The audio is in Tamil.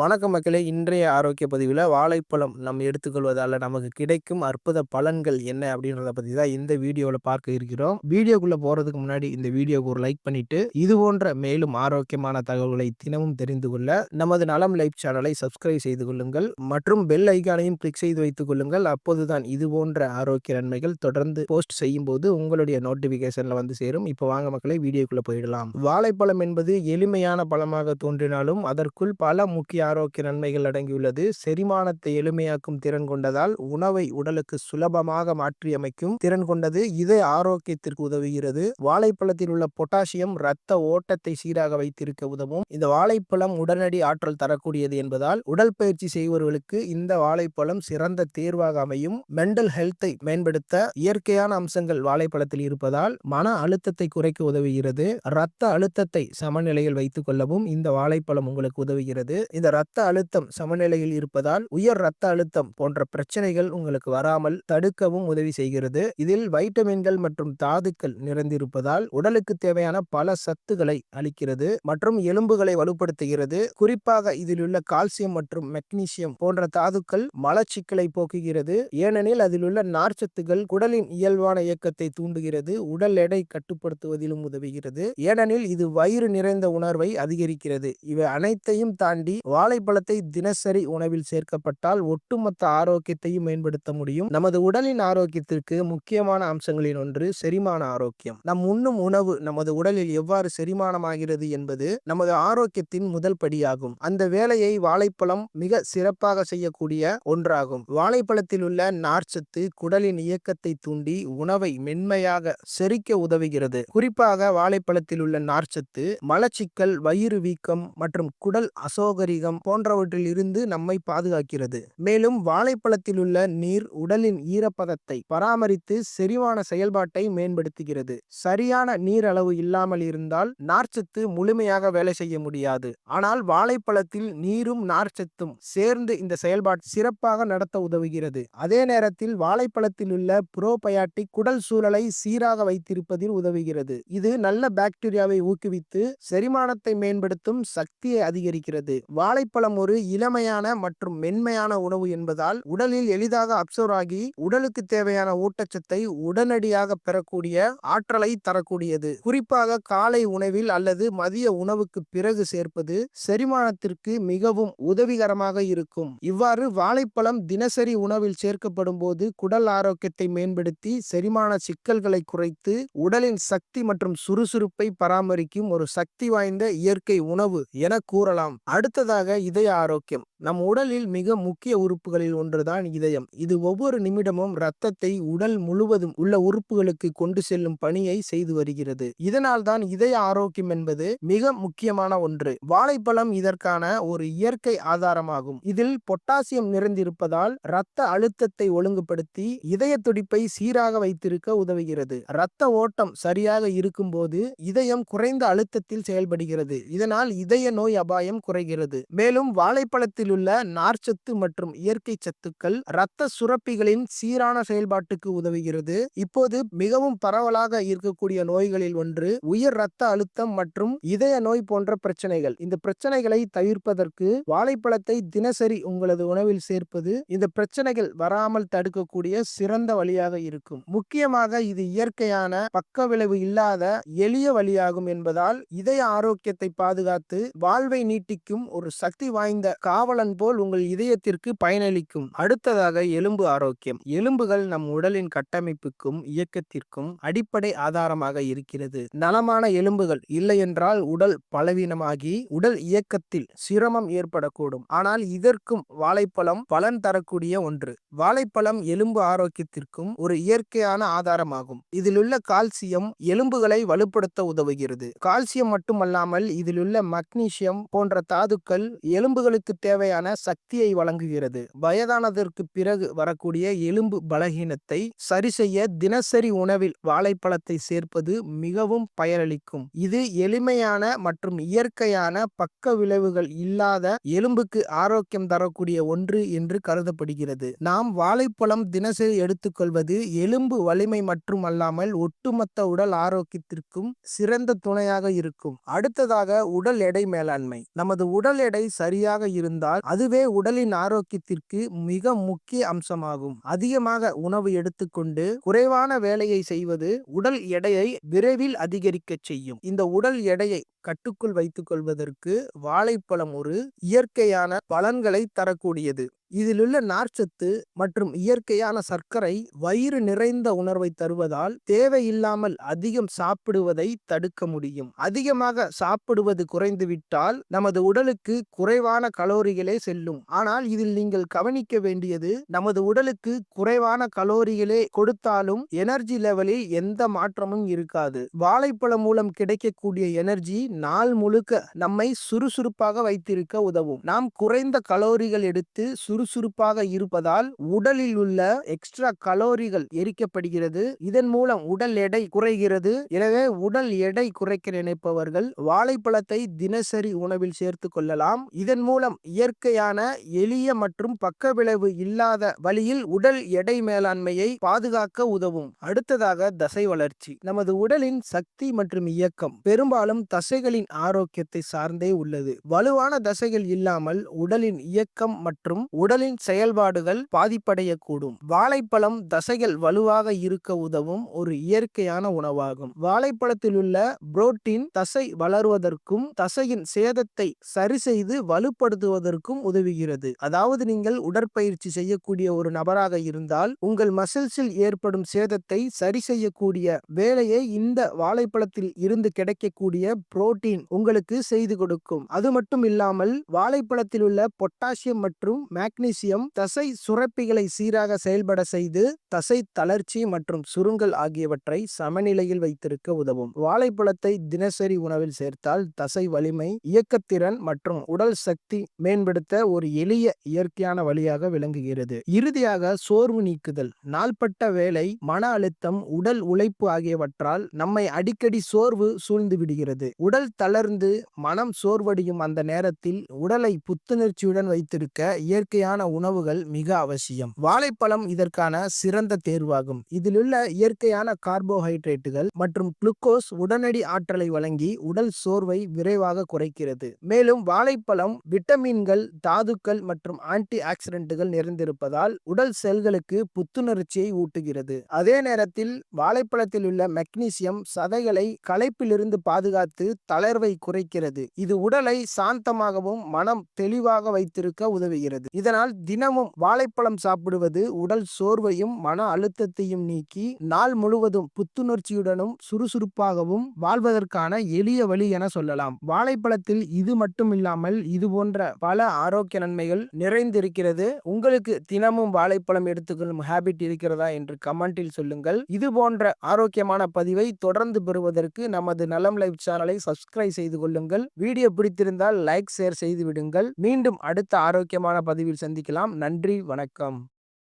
வணக்கம் மக்களே. இன்றைய ஆரோக்கிய பதிவில் வாழைப்பழம் நம்ம எடுத்துக்கொள்வதால் நமக்கு கிடைக்கும் அற்புத பலன்கள் என்ன அப்படின்றத பற்றி தான் இந்த வீடியோவில் பார்க்க இருக்கிறோம். வீடியோக்குள்ளே போகிறதுக்கு முன்னாடி இந்த வீடியோக்கு ஒரு லைக் பண்ணிவிட்டு இது போன்ற மேலும் ஆரோக்கியமான தகவல்களை தினமும் தெரிந்து கொள்ள நமது நலம் லைஃப் சேனலை சப்ஸ்கிரைப் செய்து கொள்ளுங்கள். மற்றும் பெல் ஐக்கானையும் கிளிக் செய்து வைத்துக் கொள்ளுங்கள். அப்போதுதான் இது போன்ற ஆரோக்கிய நன்மைகள் தொடர்ந்து போஸ்ட் செய்யும் போது உங்களுடைய நோட்டிஃபிகேஷனில் வந்து சேரும். இப்போ வாங்க மக்களை வீடியோக்குள்ளே போயிடலாம். வாழைப்பழம் என்பது எளிமையான பழமாக தோன்றினாலும் அதற்குள் பல முக்கிய ஆரோக்கிய நன்மைகள் அடங்கியுள்ளது. செரிமானத்தை எளிமையாக்கும் திறன் கொண்டதால் உணவை உடலுக்கு சுலபமாக மாற்றியமைக்கும் திறன் கொண்டது. இதய ஆரோக்கியத்திற்கு உதவுகிறது. வாழைப்பழத்தில் உள்ள பொட்டாசியம் ரத்த ஓட்டத்தை சீராக வைத்திருக்க உதவும். இந்த வாழைப்பழம் உடனடி ஆற்றல் தரக்கூடியது என்பதால் உடல் பயிற்சி செய்வர்களுக்கு இந்த வாழைப்பழம் சிறந்த தேர்வாக அமையும். மென்டல் ஹெல்த்தை மேம்படுத்த இயற்கையான அம்சங்கள் வாழைப்பழத்தில் இருப்பதால் மன அழுத்தத்தை குறைக்க உதவுகிறது. ரத்த அழுத்தத்தை சமநிலையில் வைத்துக் கொள்ளவும் இந்த வாழைப்பழம் உங்களுக்கு உதவுகிறது. இந்த இரத்த அழுத்தம் சமநிலையில் இருப்பதால் உயர் ரத்த அழுத்தம் போன்ற பிரச்சனைகள் உங்களுக்கு வராமல் தடுக்கவும் உதவி செய்கிறது. இதில் வைட்டமின்கள் மற்றும் தாதுக்கள் நிறைந்திருப்பதால் உடலுக்கு தேவையான பல சத்துக்களை அளிக்கிறது மற்றும் எலும்புகளை வலுப்படுத்துகிறது. குறிப்பாக இதில் உள்ள கால்சியம் மற்றும் மெக்னீசியம் போன்ற தாதுக்கள் மலச்சிக்கலை போக்குகிறது. ஏனெனில் அதிலுள்ள நார்ச்சத்துகள் குடலின் இயல்பான இயக்கத்தை தூண்டுகிறது உடல் எடை கட்டுப்படுத்துவதிலும் உதவுகிறது. ஏனெனில் இது வயிறு நிறைந்த உணர்வை அதிகரிக்கிறது. இவை அனைத்தையும் தாண்டி வாழைப்பழத்தை தினசரி உணவில் சேர்க்கப்பட்டால் ஒட்டுமொத்த ஆரோக்கியத்தையும் மேம்படுத்த முடியும். நமது உடலின் ஆரோக்கியத்திற்கு முக்கியமான அம்சங்களின் ஒன்று செரிமான ஆரோக்கியம். நம் உண்ணும் உணவு நமது உடலில் எவ்வாறு செரிமானமாகிறது என்பது நமது ஆரோக்கியத்தின் முதல் படியாகும். அந்த வேலையை வாழைப்பழம் மிக சிறப்பாக செய்யக்கூடிய ஒன்றாகும். வாழைப்பழத்தில் உள்ள நார்ச்சத்து குடலின் இயக்கத்தை தூண்டி உணவை மென்மையாக செரிக்க உதவுகிறது. குறிப்பாக வாழைப்பழத்தில் உள்ள நார்ச்சத்து மலச்சிக்கல் வயிறு வீக்கம் மற்றும் குடல் அசோகரிகம் அதிகம் போன்றவற்றில் இருந்து நம்மை பாதுகாக்கிறது. மேலும் வாழைப்பழத்தில் உள்ள நீர் உடலின் ஈரப்பதத்தை பராமரித்து செரிவான செயல்பாட்டை மேம்படுத்துகிறது. சரியான நீர் அளவு இல்லாமல் இருந்தால் நார்ச்சத்து முழுமையாக வேலை செய்ய முடியாது. ஆனால் வாழைப்பழத்தில் நீரும் நார்ச்சத்தும் சேர்ந்து இந்த செயல்பாடு சிறப்பாக நடத்த உதவுகிறது. அதே நேரத்தில் வாழைப்பழத்தில் உள்ள புரோபயாட்டிக் குடல் சூழலை சீராக வைத்திருப்பதில் உதவுகிறது. இது நல்ல பாக்டீரியாவை ஊக்குவித்து செரிமானத்தை மேம்படுத்தும் சக்தியை அதிகரிக்கிறது. வாழை வாழைப்பழம் ஒரு இளமையான மற்றும் மென்மையான உணவு என்பதால் உடலில் எளிதாக அப்சர்வ் ஆகி உடலுக்கு தேவையான ஊட்டச்சத்தை உடனடியாக பெறக்கூடிய ஆற்றலை தரக்கூடியது. குறிப்பாக காலை உணவில் அல்லது மதிய உணவுக்கு பிறகு சேர்ப்பது செரிமானத்திற்கு மிகவும் உதவிகரமாக இருக்கும். இவ்வாறு வாழைப்பழம் தினசரி உணவில் சேர்க்கப்படும் போது குடல் ஆரோக்கியத்தை மேம்படுத்தி செரிமான சிக்கல்களை குறைத்து உடலின் சக்தி மற்றும் சுறுசுறுப்பை பராமரிக்கும் ஒரு சக்தி வாய்ந்த இயற்கை உணவு என கூறலாம். அடுத்ததாக அடுத்ததாக இதய ஆரோக்கியம். நம் உடலில் மிக முக்கிய உறுப்புகளில் ஒன்றுதான் இதயம். இது ஒவ்வொரு நிமிடமும் இரத்தத்தை உடல் முழுவதும் உள்ள உறுப்புகளுக்கு கொண்டு செல்லும் பணியை செய்து வருகிறது. இதனால் தான் இதய ஆரோக்கியம் என்பது மிக முக்கியமான ஒன்று. வாழைப்பழம் இதற்கான ஒரு இயற்கை ஆதாரமாகும். இதில் பொட்டாசியம் நிறைந்திருப்பதால் இரத்த அழுத்தத்தை ஒழுங்குபடுத்தி இதய துடிப்பை சீராக வைத்திருக்க உதவுகிறது. இரத்த ஓட்டம் சரியாக இருக்கும் போது இதயம் குறைந்த அழுத்தத்தில் செயல்படுகிறது. இதனால் இதய நோய் அபாயம் குறைகிறது. மேலும் வாழைப்பழத்தில் உள்ள நார்ச்சத்து மற்றும் இயற்கை சத்துக்கள் இரத்த சுரப்பிகளின் சீரான செயல்பாட்டுக்கு உதவுகிறது. இப்போது மிகவும் பரவலாக இருக்கக்கூடிய நோய்களில் ஒன்று உயர் இரத்த அழுத்தம் மற்றும் இதய நோய் போன்ற பிரச்சனைகள். இந்த பிரச்சனைகளை தவிர்ப்பதற்கு வாழைப்பழத்தை தினசரி உங்களது உணவில் சேர்ப்பது இந்த பிரச்சனைகள் வராமல் தடுக்கக்கூடிய சிறந்த வழியாக இருக்கும். முக்கியமாக இது இயற்கையான பக்க விளைவு இல்லாத எளிய வழியாகும் என்பதால் இதய ஆரோக்கியத்தை பாதுகாத்து வாழ்வை நீட்டிக்கும் ஒரு சக்தி வாய்ந்த காவலன் போல் உங்கள் இதயத்திற்கு பயனளிக்கும். அடுத்ததாக எலும்பு ஆரோக்கியம். எலும்புகள் நம் உடலின் கட்டமைப்புக்கும் இயக்கத்திற்கும் அடிப்படை ஆதாரமாக இருக்கிறது. நலமான எலும்புகள் இல்லையென்றால் உடல் பலவீனமாகி உடல் இயக்கத்தில் சிரமம் ஏற்படக்கூடும். ஆனால் இதற்கும் வாழைப்பழம் பலன் தரக்கூடிய ஒன்று. வாழைப்பழம் எலும்பு ஆரோக்கியத்திற்கும் ஒரு இயற்கையான ஆதாரமாகும். இதில் உள்ள கால்சியம் எலும்புகளை வலுப்படுத்த உதவுகிறது. கால்சியம் மட்டுமல்லாமல் இதில் உள்ள மக்னீசியம் போன்ற தாதுக்கள் எலும்புகளுக்கு தேவையான சக்தியை வழங்குகிறது. வயதானதற்கு பிறகு வரக்கூடிய எலும்பு பலகீனத்தை சரி செய்ய தினசரி உணவில் வாழைப்பழத்தை சேர்ப்பது மிகவும் பயனளிக்கும். இது எளிமையான மற்றும் இயற்கையான பக்க விளைவுகள் இல்லாத எலும்புக்கு ஆரோக்கியம் தரக்கூடிய ஒன்று என்று கருதப்படுகிறது. நாம் வாழைப்பழம் தினசரி எடுத்துக்கொள்வது எலும்பு வலிமை மற்றும் அல்லாமல் ஒட்டுமொத்த உடல் ஆரோக்கியத்திற்கும் சிறந்த துணையாக இருக்கும். அடுத்ததாக உடல் எடை மேலாண்மை. நமது உடல் எடை சமநிலை சரியாக இருந்தால் அதுவே உடலின் ஆரோக்கியத்திற்கு மிக முக்கிய அம்சமாகும். அதிகமாக உணவு எடுத்துக்கொண்டு குறைவான வேலையை செய்வது உடல் எடையை விரைவில் அதிகரிக்கச் செய்யும். இந்த உடல் எடையை கட்டுக்குள் வைத்துக் கொள்வதற்கு வாழைப்பழம் ஒரு இயற்கையான பலன்களை தரக்கூடியது. இதிலுள்ள நார்ச்சத்து மற்றும் இயற்கையான சர்க்கரை வயிறு நிறைந்த உணர்வை தருவதால் தேவையில்லாமல் அதிகம் சாப்பிடுவதை தடுக்க முடியும். அதிகமாக சாப்பிடுவது குறைந்துவிட்டால் நமது உடலுக்கு குறைவான கலோரிகளே செல்லும். ஆனால் இதில் நீங்கள் கவனிக்க வேண்டியது நமது உடலுக்கு குறைவான கலோரிகளே கொடுத்தாலும் எனர்ஜி லெவலில் எந்த மாற்றமும் இருக்காது. வாழைப்பழம் மூலம் கிடைக்கக்கூடிய எனர்ஜி நாள் முழுக்க நம்மை சுறுசுறுப்பாக வைத்திருக்க உதவும். நாம் குறைந்த கலோரிகள் எடுத்து சுறுசுறுப்பாக இருப்பதால் உடலில் உள்ள எக்ஸ்ட்ரா கலோரிகள் எரிக்கப்படுகிறது. இதன் மூலம் உடல் எடை குறைகிறது. எனவே உடல் எடை குறைக்க நினைப்பவர்கள் வாழைப்பழத்தை தினசரி உணவில் சேர்த்து கொள்ளலாம். இதன் மூலம் இயற்கையான எளிய மற்றும் பக்க விளைவு இல்லாத வழியில் உடல் எடை மேலாண்மையை பாதுகாக்க உதவும். அடுத்ததாக தசை வளர்ச்சி. நமது உடலின் சக்தி மற்றும் இயக்கம் பெரும்பாலும் தசைகளின் ஆரோக்கியத்தை சார்ந்தே உள்ளது. வலுவான தசைகள் இல்லாமல் உடலின் இயக்கம் மற்றும் உடலின் செயல்பாடுகள் பாதிப்படையக்கூடும். வாழைப்பழம் தசைகள் வலுவாக இருக்க உதவும் ஒரு இயற்கையான உணவாகும். வாழைப்பழத்தில் உள்ள புரோட்டீன் தசை வளருவதற்கும் தசையின் சேதத்தை சரி செய்து வலுப்படுத்துவதற்கும் உதவுகிறது. அதாவது நீங்கள் உடற்பயிற்சி செய்யக்கூடிய ஒரு நபராக இருந்தால் உங்கள் மசில்ஸில் ஏற்படும் சேதத்தை சரி செய்யக்கூடிய வேலையை இந்த வாழைப்பழத்தில் இருந்து கிடைக்கக்கூடிய புரோட்டீன் உங்களுக்கு செய்து கொடுக்கும். அது மட்டும் இல்லாமல் வாழைப்பழத்தில் உள்ள பொட்டாசியம் மற்றும் மேக் மெக்னீசியம் தசை சுரப்பிகளை சீராக செயல்பட செய்து தசை தளர்ச்சி மற்றும் சுருங்கல் ஆகியவற்றை சமநிலையில் வைத்திருக்க உதவும். வாழைப்பழத்தை தினசரி உணவில் சேர்த்தால் தசை வலிமை இயக்கத்திறன் மற்றும் உடல் சக்தி மேம்படுத்த ஒரு எளிய இயற்கையான வழியாக விளங்குகிறது. இறுதியாக சோர்வு நீக்குதல். நாள்பட்ட வேலை மன அழுத்தம் உடல் உழைப்பு ஆகியவற்றால் நம்மை அடிக்கடி சோர்வு சூழ்ந்து விடுகிறது. உடல் தளர்ந்து மனம் சோர்வடையும் அந்த நேரத்தில் உடலை புத்துணர்ச்சியுடன் வைத்திருக்க இயற்கை இயற்கையான உணவுகள் மிக அவசியம். வாழைப்பழம் இதற்கான சிறந்த தேர்வாகும். இதிலுள்ள இயற்கையான கார்போஹைட்ரேட்டுகள் மற்றும் குளுக்கோஸ் உடனடி ஆற்றலை வழங்கி உடல் சோர்வை விரைவாக குறைக்கிறது. மேலும் வாழைப்பழம் விட்டமின்கள் தாதுக்கள் மற்றும் ஆன்டி ஆக்சிடென்ட்டுகள் நிறைந்திருப்பதால் உடல் செல்களுக்கு புத்துணர்ச்சியை ஊட்டுகிறது. அதே நேரத்தில் வாழைப்பழத்தில் உள்ள மெக்னீசியம் சதைகளை களைப்பிலிருந்து பாதுகாத்து தளர்வை குறைக்கிறது. இது உடலை சாந்தமாகவும் மனம் தெளிவாக வைத்திருக்க உதவுகிறது. இதன் இதனால் தினமும் வாழைப்பழம் சாப்பிடுவது உடல் சோர்வையும் மன அழுத்தத்தையும் நீக்கி நாள் முழுவதும் புத்துணர்ச்சியுடனும் சுறுசுறுப்பாகவும் வாழ்வதற்கான எளிய வழி என சொல்லலாம். வாழைப்பழத்தில் இது மட்டும் இல்லாமல் இது போன்ற பல ஆரோக்கிய நன்மைகள் நிறைந்திருக்கிறது. உங்களுக்கு தினமும் வாழைப்பழம் எடுத்துக்கொள்ளும் ஹேபிட் இருக்கிறதா என்று கமெண்டில் சொல்லுங்கள். இது போன்ற ஆரோக்கியமான பதிவை தொடர்ந்து பெறுவதற்கு நமது நலம் லைவ் சேனலை சப்ஸ்கிரைப் செய்து கொள்ளுங்கள். வீடியோ பிடித்திருந்தால் லைக் ஷேர் செய்து விடுங்கள். மீண்டும் அடுத்த ஆரோக்கியமான பதிவில் சந்திக்கலாம். நன்றி வணக்கம்.